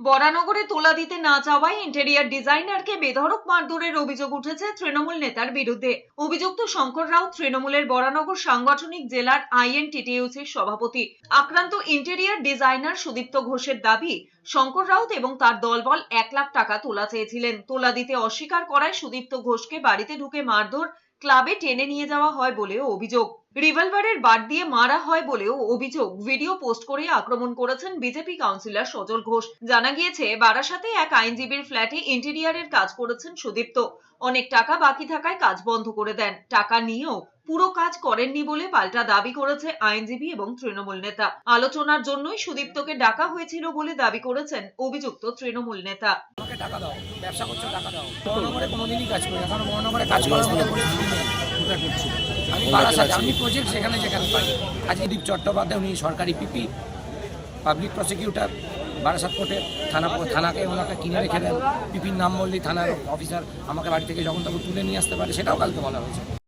বরানগরে তোলা দিতে না চাওয়ায় ইন্টেরিয়ার ডিজাইনারকে বেধড়ক মারধরের অভিযোগ উঠেছে তৃণমূল নেতার বিরুদ্ধে। অভিযুক্ত শঙ্কর রাও তৃণমূলের বরানগর সাংগঠনিক জেলার আইএনটিটিইউসির সভাপতি। আক্রান্ত ইন্টেরিয়ার ডিজাইনার সুদীপ্ত ঘোষের দাবি, শঙ্কর রাউত এবং তার দলবল এক লাখ টাকা তোলা চেয়েছিলেন। তোলা দিতে অস্বীকার করায় সুদীপ্ত ঘোষকে বাড়িতে ঢুকে মারধর, ক্লাবে টেনে নিয়ে যাওয়া হয় বলেও অভিযোগ। রিভলভারের বাট দিয়ে মারা হয় বলেও অভিযোগ। ভিডিও পোস্ট করে আক্রমণ করেছেন বিজেপি কাউন্সিলর সজল ঘোষ। জানা গিয়েছে বারাসাতে এক আইনজীবীর ফ্ল্যাটে ইন্টেরিয়ারের কাজ করেছেন সুদীপ্ত। অনেক টাকা বাকি থাকায় কাজ বন্ধ করে দেন। টাকা নিয়েও পুরো কাজ করেননি বলে পাল্টা দাবি করেছে আইনজীবী এবং তৃণমূল নেতা। আলোচনার জন্যই সুদীপ্তকে ডাকা হয়েছিল বলে দাবি করেছেন অভিযুক্ত তৃণমূল নেতা। টাকা দাও ব্যবসা করছ টাকা দাও। কোনোদিনই কাজ করি এখন কাজ করার মতো বারাসাত আমি প্রজেক্ট সেখানে যেখানে পাই। আজকে দীপ চট্টোপাধ্যায় উনি সরকারি পিপি পাবলিক প্রসিকিউটর বারাসাত কোর্টের থানা থানাকে ওনাকে কিনে রেখে দেন। পিপির নাম বললেই থানার অফিসার আমাকে বাড়ি থেকে যখন তখন তুলে নিয়ে আসতে পারে সেটাও কালকে বলা হয়েছে।